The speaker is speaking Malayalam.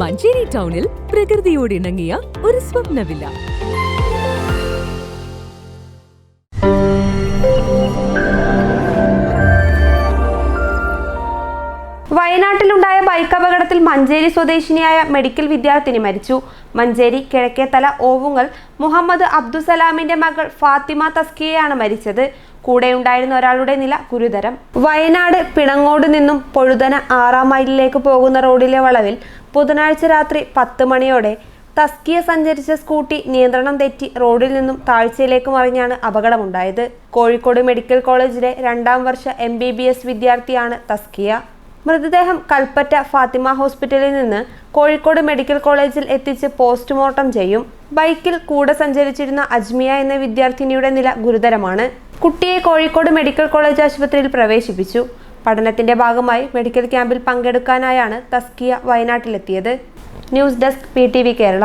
മഞ്ചേരി ടൗണിൽ പ്രകൃതിയോട് ഇണങ്ങിയ ഒരു സ്വപ്നവില്ല. വയനാട്ടിലുണ്ടായ അപകടത്തിൽ മഞ്ചേരി സ്വദേശിനിയായ മെഡിക്കൽ വിദ്യാർത്ഥിനി മരിച്ചു. മഞ്ചേരി കിഴക്കേത്തല ഓവുങ്ങൽ മുഹമ്മദ് അബ്ദുസലാമിന്റെ മകൾ ഫാത്തിമ തസ്കിയയാണ് മരിച്ചത്. കൂടെ ഉണ്ടായിരുന്ന ഒരാളുടെ നില ഗുരുതരം. വയനാട് പിണങ്ങോട് നിന്നും പൊഴുതന ആറാം മൈലിലേക്ക് പോകുന്ന റോഡിലെ വളവിൽ ബുധനാഴ്ച രാത്രി പത്ത് മണിയോടെ തസ്കിയ സഞ്ചരിച്ച സ്കൂട്ടി നിയന്ത്രണം തെറ്റി റോഡിൽ നിന്നും താഴ്ചയിലേക്ക് മറിഞ്ഞാണ് അപകടമുണ്ടായത്. കോഴിക്കോട് മെഡിക്കൽ കോളേജിലെ രണ്ടാം വർഷ എം വിദ്യാർത്ഥിയാണ് തസ്കിയ. മൃതദേഹം കൽപ്പറ്റ ഫാത്തിമ ഹോസ്പിറ്റലിൽ നിന്ന് കോഴിക്കോട് മെഡിക്കൽ കോളേജിൽ എത്തിച്ച് പോസ്റ്റ്മോർട്ടം ചെയ്യും. ബൈക്കിൽ കൂടെ സഞ്ചരിച്ചിരുന്ന അജ്മിയ എന്ന വിദ്യാർത്ഥിനിയുടെ നില ഗുരുതരമാണ്. കുട്ടിയെ കോഴിക്കോട് മെഡിക്കൽ കോളേജ് ആശുപത്രിയിൽ പ്രവേശിപ്പിച്ചു. പഠനത്തിന്റെ ഭാഗമായി മെഡിക്കൽ ക്യാമ്പിൽ പങ്കെടുക്കാനായാണ് തസ്കിയ വയനാട്ടിലെത്തിയത്. News desk P Kerala.